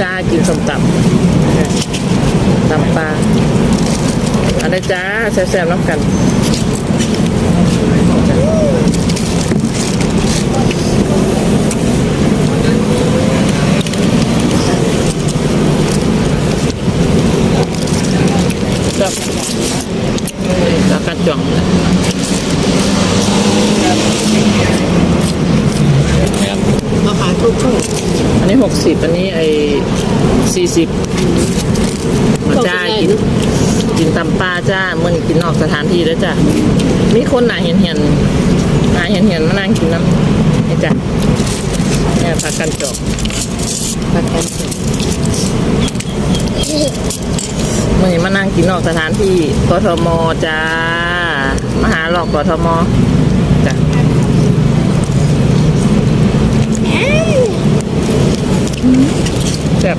จ้ากินส้มตำตำปลาอันนี้จ้าแซ่บๆน้ำกันจับจับกันจ่อง มาขายทุกช่วงอันนี้หกสิบอันนี้ไอ้สี่สิบมาจ้ากินกินตำปลาจ้าเมื่อนี้กินนอกสถานที่แล้วจ้ามีคนหนาเห็นเห็นๆหนาเห็นเห็นๆมานั่งกินน้ำนี่จ้ะเนี่ยผักกันจอกผัดกันเมื่อนี้มานั่งกินนอกสถานที่กทมจ้ามาหาหลอกกทมจ้ะแซ่บ